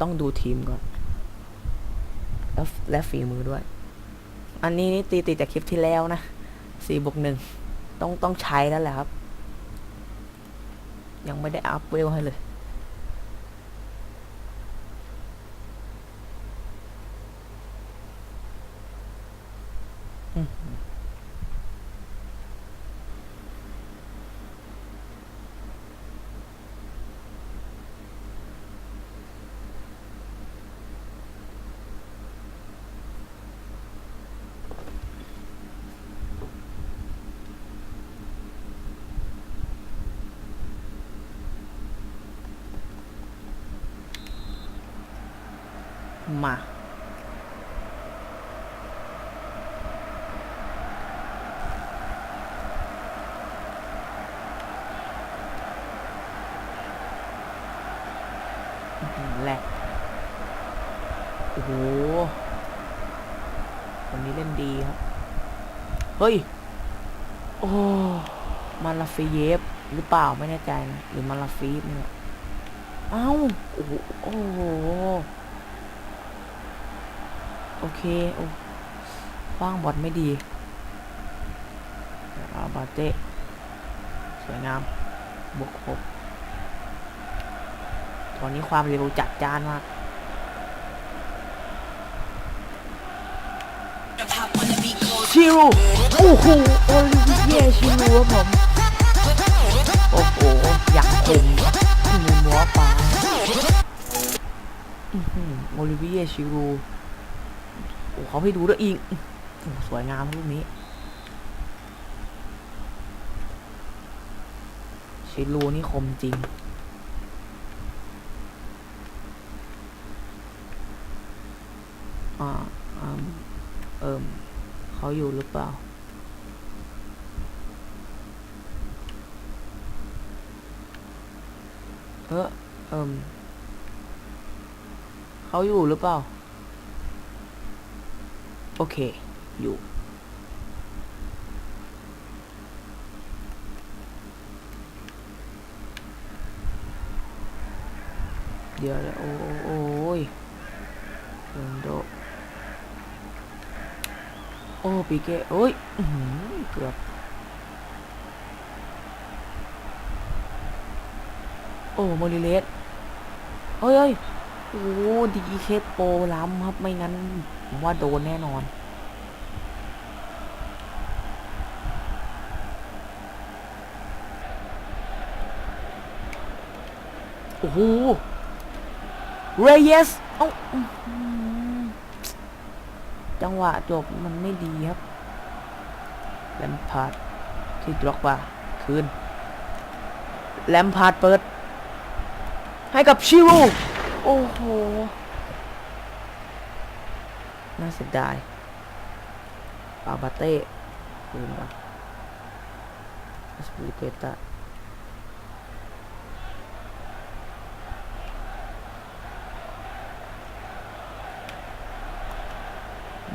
ต้องดูทีมก่อน แล้วและฝีมือด้วย อันนี้นี่ตีติดจากคลิปที่แล้วนะสี่บวกหนึ่งต้องต้องใช้แล้วแหละครับ ยังไม่ได้อัพเวลให้เลย อืม มา แหลกโอ้โหคนนี้เล่นดีครับ เฮ้ย โอ้ มาลาฟีเยฟหรือเปล่าไม่แน่ใจนะหรือมาลาฟีฟเนี่ย เอ้า โอ้โห โอเคโอ้ว่างบอดไม่ดีอาบาเต้สวยงามบวกครบตอนนี้ความเร็วจัดจ้านมากชิรูโอ้โหโอลิเวียชิรูครับผม โอ้โห อยากคมมือหมอปลาโอลิเวียชิรูโอ้ เขาให้ดูด้วยอีกสวยงามรูปนี้ ชิรูนี่คมจริง อ่าอ่าเอิมเขาอยู่หรือเปล่าเออเอิมเขาอยู่หรือเปล่า โอเค อยู่ เดี๋ยวแล้วโอ้โอ้โอ้ยโรนโดโอ้ปีเก้โอ้ยเกือบ โอ้โมริเลสเฮ้ยเฮ้ย โอ้ดีเคโปล้ำครับ ไม่งั้นผมว่าโดนแน่นอน โอ้โห เรเยส เอ้าอื้อหือจังหวะจบมันไม่ดีครับแลมพาร์ดที่ดร็อกว่าคืนแลมพาร์ดเปิด ให้กับชิรู โอ้โห น่าเสียดายปาบาเต้คืนว่ะสปิลิเกตา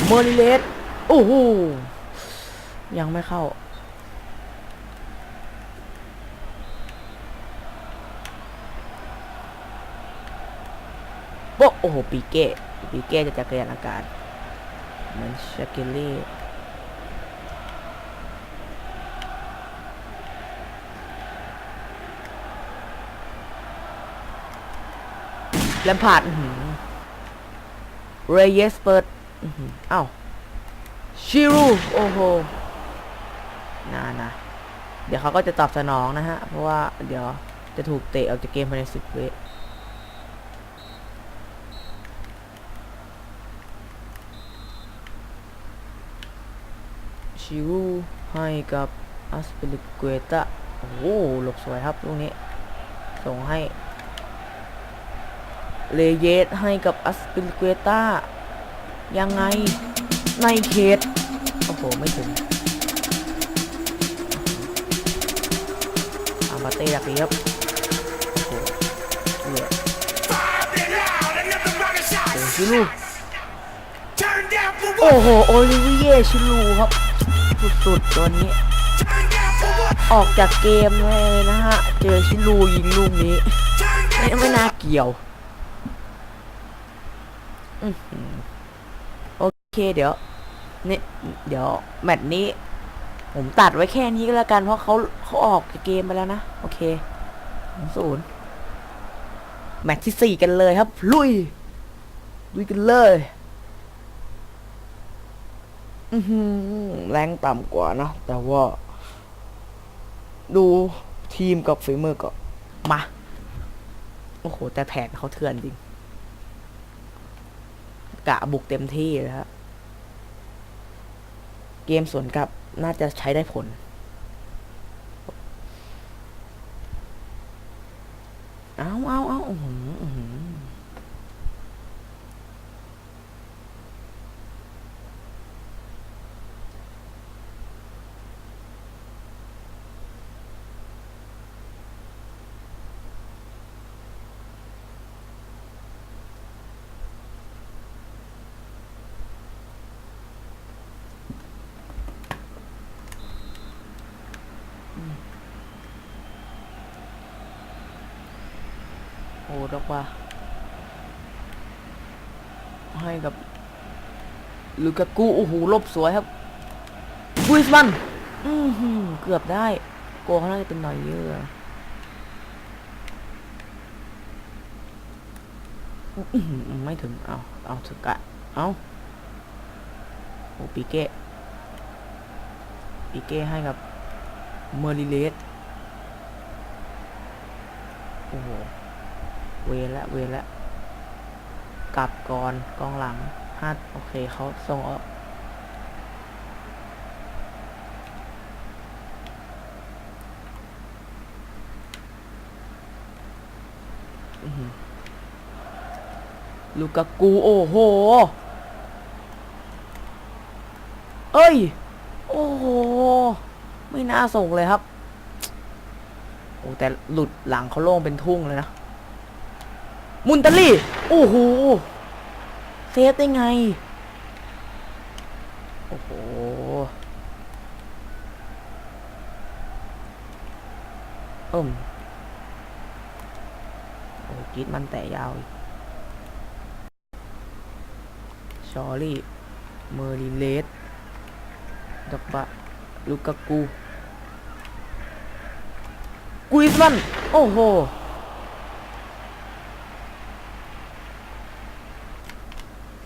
เมอริเลสโอ้โห ยังไม่เข้า โปะโอ้โหปีเก้ปีเก้จะจักรยานอากาศเหมือนชาเกลลี่แลมพาร์ดเรเยสเปิดอ้าวชิรูโอ้โหน่านะเดี๋ยวเขาก็จะตอบสนองนะฮะ เพราะว่าเดี๋ยวจะถูกเตะออกจากเกมภายในสิบวิ ชิรูให้กับอัสเปลิเกตะโอ้โหหลบสวยครับลูกนี้ ส่งให้ เลเยสให้กับอัสปิลเกตายังไง ในเขตโอ้โห ไม่ถึงอามาเต้ดักเรียบโอ้โหเหลือชิลูโอ้โห โอลิเวียชิลูครับ สุดๆตัวนี้ ออกจากเกมเลยนะฮะ เจอชิลูยิงลูกนี้ ไม่ไม่น่าเกี่ยวอโอเคเดี๋ยวนี่เดี๋ยว แมตช์นี้ ผมตัดไว้แค่นี้ก็แล้วกันเพราะเขาเขาออกจากเกมไปแล้วนะ โอเคศูนย์แมตช์ที่สี่กันเลยครับ ลุย ลุยกันเลย แรงต่ำกว่านะ แต่ว่า ดูทีมกับฝีมือก็มา โอ้โห แต่แผนเขาเถื่อนจริง กะบุกเต็มที่แล้วเกมสวนกลับน่าจะใช้ได้ผล เอาเอาเอาอื้อหืออื้อหือ โอ้ดอกว่า ให้กับลูกากูโอ้โหลบสวยครับกุยสมันอือหือเกือบได้ โกเขาน่าจะเป็นหน่อยเยอะไม่ถึง เอาเอาถึงกะ เอาโอ้ปีเก้ปีเก้ให้กับเมอริเลสโอ้โห เวละเวละกลับก่อนกองหลังฮัดโอเคเขาส่งออกลูกากู โอ้โห เอ้ย โอ้โห ไม่น่าส่งเลยครับ โอ้แต่หลุดหลังเขาโล่งเป็นทุ่งเลยนะ มุนตลี่ โอ้โห เซฟได้ไง โอ้โหอิ่มโอ้กรีดมันแต่ยาว ชอรี่ เมอริเลสดักบะ ลูกากูกุยสมัน โอ้โห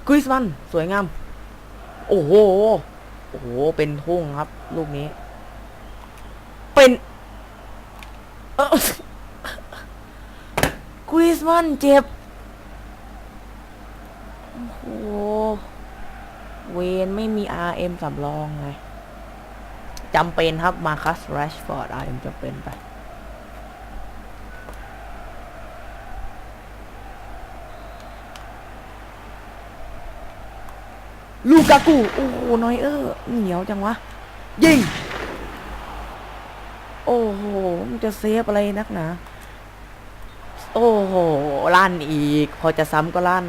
กริสมันสวยงาม โอ้โห โอ้โห เป็นทุ่งครับ ลูกนี้ เป็นกริสมันเจ็บ โอ้โห เวนไม่มี RM สำรองไงจำเป็นครับ มาคัสแรชฟอร์ด RM จำเป็นไป ลูกากูโอ้โหนอยเออร์เหนียวจังวะ ยิง โอ้โหมันจะเซฟอะไรนักหนา โอ้โหลั่นอีก พอจะซ้ำก็ลั่น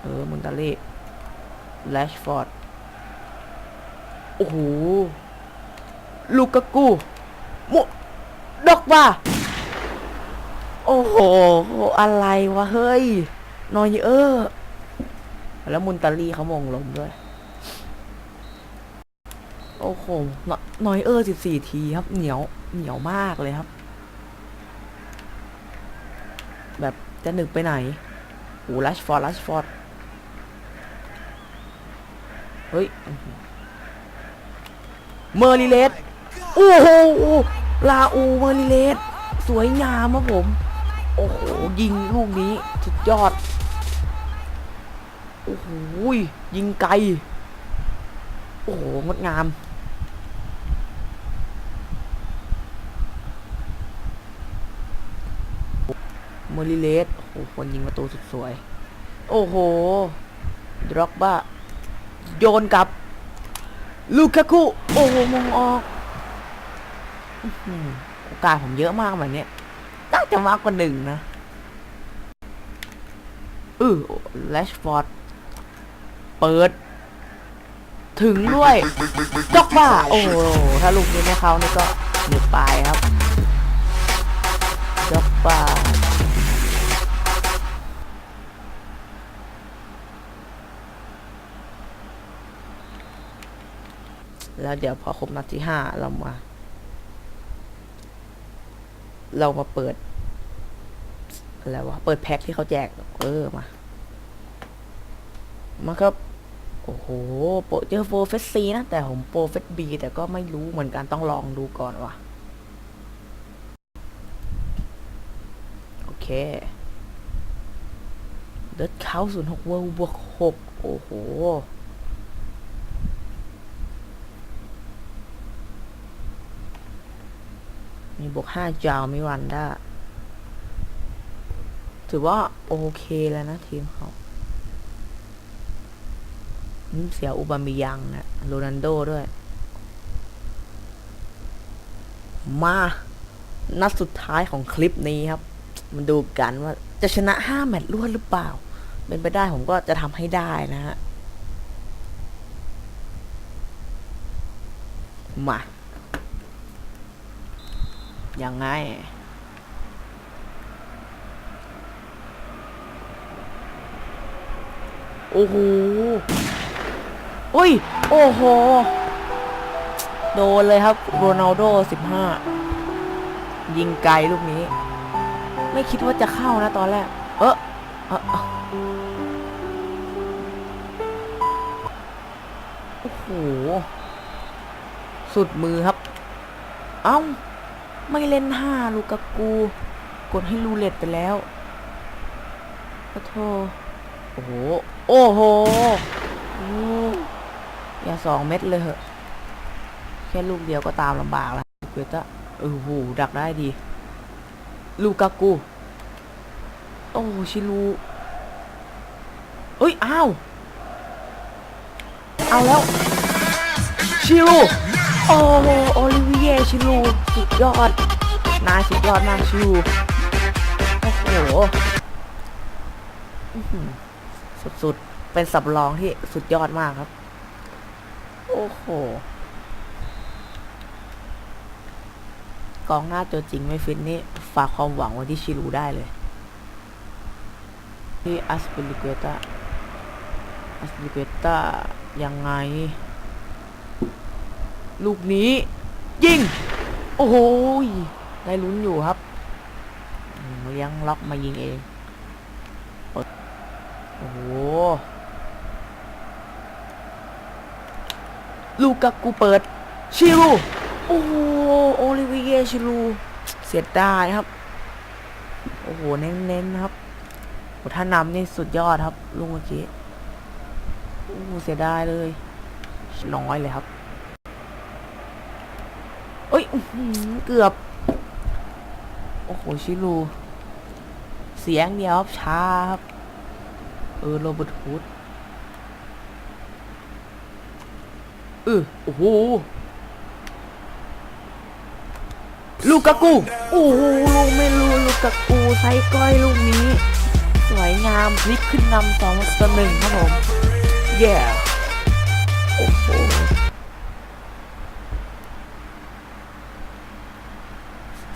เออมุนตาเล่แลชฟอร์ด โอ้โห ลูกากูมุดอกว่า โอ้โห อะไรวะ เฮ้ย นอยเออร์ แล้วมุนตาลีเขามงลมด้วย โอ้โหนอยเออร์สิบสี่ทีครับ เหนียวเหนียวมากเลยครับ แบบจะหนึกไปไหนโอ้ลัชฟอร์ดลัชฟอร์ดเฮ้ยเมอร์ลิเลสโอ้โหลาอูเมอร์ลิเลสสวยงามครับผม โอ้โห ยิงลูกนี้สุดยอด อ้ยยิงไกล โอ้โหงดงาม เมอริเลสโอ้โหคนยิงประตูสุดสวย โอ้โหดร็อกบ้าโยนกลับ ลูคาคุโอ้โหมองออกโอกาสผมเยอะมากแบบนี้น่าจะมากกว่าหนึ่งนะเออแลชฟอร์ด เปิด ถึงด้วยจอกว่า โอ้โหถ้าลูกนี้ไม่เข้านี่ก็หยุดไปครับจอกป่าแล้วเดี๋ยวพอครบนัดที่ห้าเรามา เรามาเปิดอะไรวะ เปิดแพ็คที่เขาแจก เออมา มาครับ โอ้โหโปรเจอโฟร์เฟสซีนะ แต่ผมโปรเฟสบีแต่ก็ไม่รู้เหมือนกันต้องลองดูก่อนว่ะ โอเคเดิร์ดเขาศูนย์หกเวลบวกหกโอ้โหมีบวกห้าจาวมีวันได้ถือว่าโอเคแล้วนะทีมเขา เสียอุบามิยังนะโรนันโดด้วย มา นัดสุดท้ายของคลิปนี้ครับมาดูกันว่าจะชนะ5แมตช์รวดหรือเปล่า เป็นไปได้ผมก็จะทำให้ได้นะฮะ มา ยังไงโอ้โห อุ้ย โอ้โห โดนเลยครับ โรนัลโดสิบห้ายิงไกลลูกนี้ ไม่คิดว่าจะเข้านะตอนแรก เออเออโอ้โห สุดมือครับ เอ้า ไม่เล่นห้าลูกากู กดให้ลูเล็ตไปแล้วขอโทษโอ้โห โอ้โห โอ้ อย่าสองเม็ดเลยเหอะ แค่ลูกเดียวก็ตามลำบากแล้วเกตะเออโหดักได้ดี ลูกากู โอ้ชิลูเอ้ย อ้าว เอาแล้ว ชิลูโอ้โหโอลิเวียชิลูสุดยอด นายสุดยอดมากชิลูโอ้โหสุดๆ เป็นสับรองที่สุดยอดมากครับ โอ้โห กองหน้าตัวจริงไม่ฟิตนี่ ฝากความหวังไว้ที่ชิลูได้เลยที่อัสเปลิเกตาอัสเปลิเกตายังไง ลูกนี้ ยิง โอ้โหยได้ลุ้นอยู่ครับเลี้ยงล็อกมายิงเอง โอ้โห ลูกกากูเปิด ชิลูโอ้โหโอลิเวียชิลูเสียดายครับ โอ้โห เน้นๆครับโอ้ถ้านำนี่สุดยอดครับลูกเมื่อกี้โอ้เสียดายเลย น้อยเลยครับเอ้ยเกือบ โอ้โห ชิลู เสียงเดียวครับช้าครับ เออ โรเบิร์ตฮูด เออโอ้โหลูกกากูโอ้โหลูกไม่รู้ลูกกากูไซก้อยลูกนี้ สวยงามพลิกขึ้นนำสองต่อหนึ่งครับผมเย้โอ้โห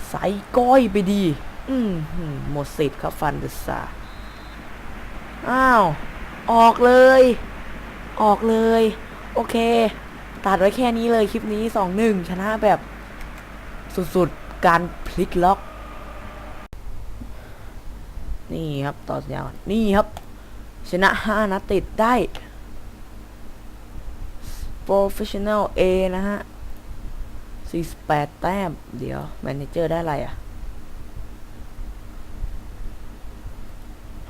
ใส่ก้อยไปดีอืมหืมหมดสิทธิ์ครับฟันเดอร์ซาร์อ้าว ออกเลย ออกเลย โอเค ตัดไว้แค่นี้เลยคลิปนี้สองหนึ่งชนะแบบสุดๆ การพลิกล็อก นี่ครับต่อสัญญานี่ครับ ชนะห้านัดติดได้ Professional A นะฮะ 48 แต้ม เดี๋ยวแมเนเจอร์ได้อะไรอะ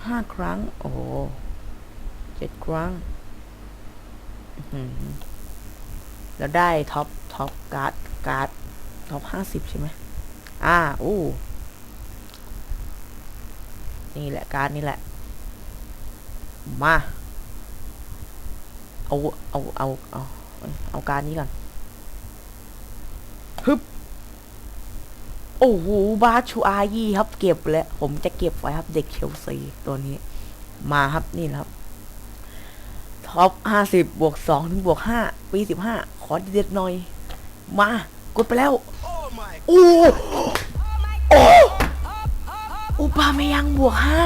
ห้าครั้ง โอ้โหเจ็ดครั้ง แล้วได้ท็อปท็อปการ์ดการ์ดท็อปห้าสิบใช่ไหมอ่าอู้นี่แหละการ์ดนี่แหละ มา เอา เอา เอา เอา เอาการ์ดนี้ก่อนฮึบโอ้โห บาชูอายี่ครับ เก็บแล้ว ผมจะเก็บไว้ครับ เด็กเชลซีตัวนี้ มาครับ นี่ครับ ท็อปห้าสิบบวกสองถึงบวกห้าปีสิบห้าขอเด็ดหน่อย มากดไปแล้วโอ้โอ้บาเมยังบวกห้า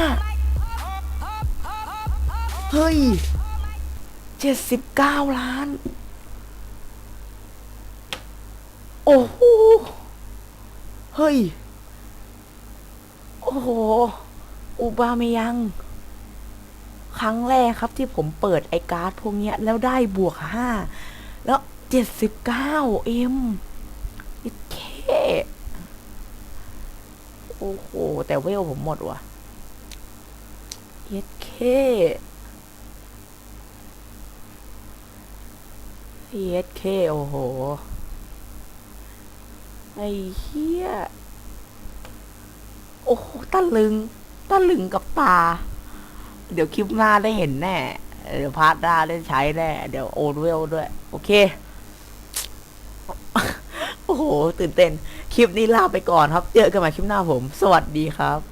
เฮ้ยเจ็ดสิบเก้าล้าน โอ้โหเฮ้ย โอ้โห อุบาเมยัง ครั้งแรกครับที่ผมเปิดไอการ์ดพวกเนี้ยแล้วได้บวกห้าแล้วเจ็ดสิบเก้าเอ็มอิเคโอ้โห แต่เวลผมหมดว่ะเย็ดเคเย็ดเคโอ้โห ไอ้เหี้ย โอ้โหตะลึงตะลึงกับตา เดี๋ยวคลิปหน้าได้เห็นแน่ เดี๋ยวพาร์ทหน้าได้ใช้แน่ เดี๋ยวโอนเวลด้วย โอเค โอ้โห ตื่นเต้น คลิปนี้ลาไปก่อนครับ เจอกันใหม่คลิปหน้าผม สวัสดีครับ